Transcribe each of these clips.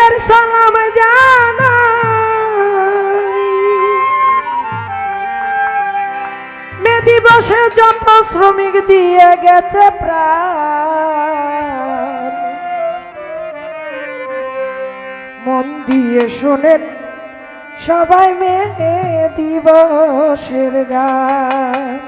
শহীদের সালাম জানাই। মে দিবসে যত শ্রমিক দিয়ে গেছে প্রাণ। মন দিয়ে শোনেন, সবাই মে দিবসের গান।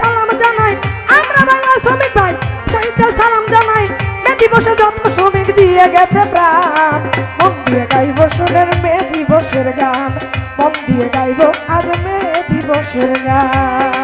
সালাম জানাই। আমরা বাংলা শ্রমিক ভাই, শহীদদের সালাম জানাই। মে দিবসে যত শ্রমিক দিয়ে গেছে প্রাণ। মন দিয়ে গাইব সোনের মে দিবসের গান। মন দিয়ে গাইব আর মে দিবসের গান।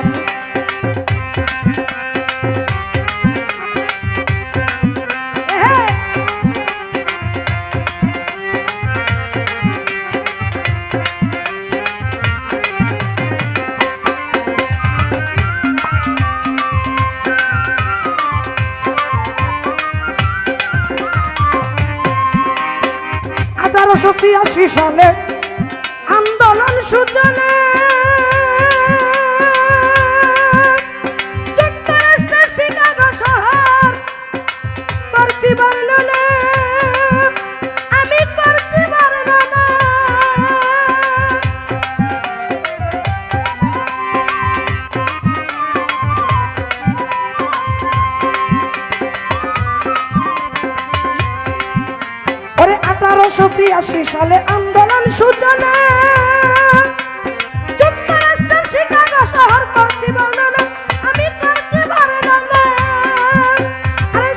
আঠারোশো ছিয়াশি সালে আন্দোলন সূচনা আঠারোশো ছিয়াশি সালে আন্দোলন সূচনা। যুক্তরাষ্ট্রের শিকাগো শহর করছি বর্ণনা আমি করছি বর্ণনা আরে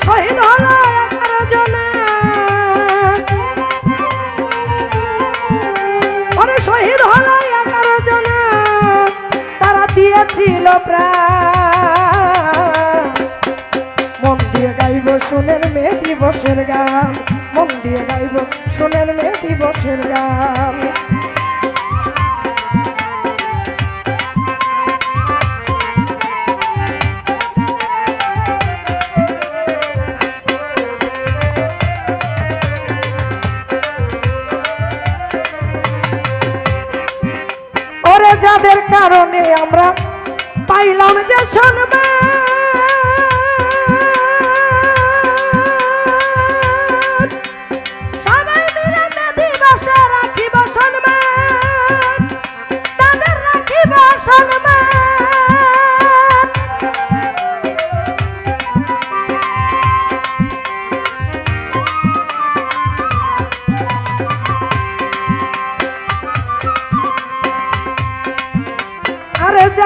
মন দিয়ে গাইব সোনের মেয়ে দিবসের গান। মন দিয়ে গাইব দিবসের গান। যাদের কারণে আমরা পাইলাম যে সম্মান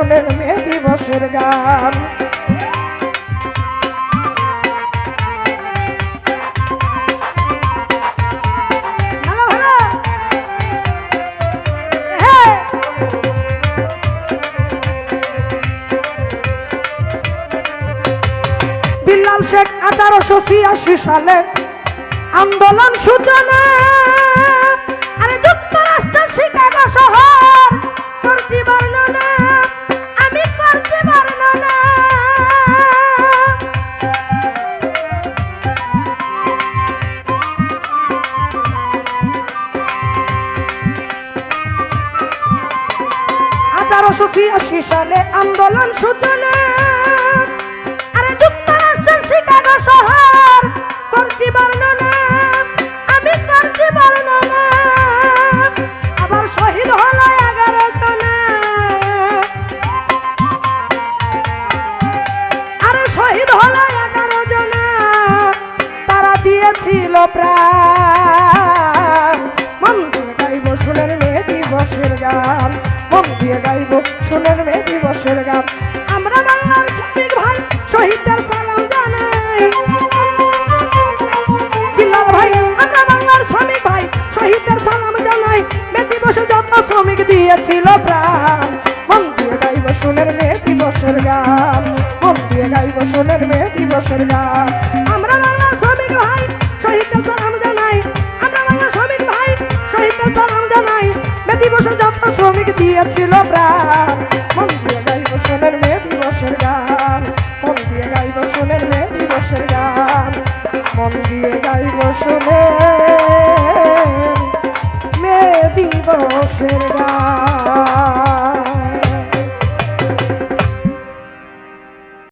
গাইব সোনের মেয়ে দিবসের গান আন্দোলন সূচনা। আরে শিকাগো শহর করছি বর্ণনা ছিয়াশি সালে আন্দোলন সূচনা। আরে যুক্তরাষ্ট্রের শিকাগো শহর করছি বর্ণনা আমি করছি বর্ণনা আবার শহীদ হলো এগারো জনা। আরে শহীদ হলো এগারো জনা। তারা দিয়েছিল মেয়ে দিবসের গান। মন দিয়ে গাইব শোনেন মে দিবসের গান। আমরা বাংলার শ্রমিক ভাই শহীদদের সালাম জানাই। বিল্লাল ভাই আমরা বাংলার শ্রমিক ভাই শহীদদের সালাম জানাই। মে দিবসে যত শ্রমিক দিয়েছিল প্রাণ। মন দিয়ে গাইব শোনেন মে দিবসের গান। মন দিয়ে গাইব শোনেন মে দিবসের গান। আমরা দিয়েছিল প্রাণ। মন দিয়ে গাইব সোনের মেয়ে দিবসের গান। মন দিয়ে গাইব সোনের মেয়ে দিবসের গান। মন দিয়ে গাইব শোনে মেয়ে দিবসের গান।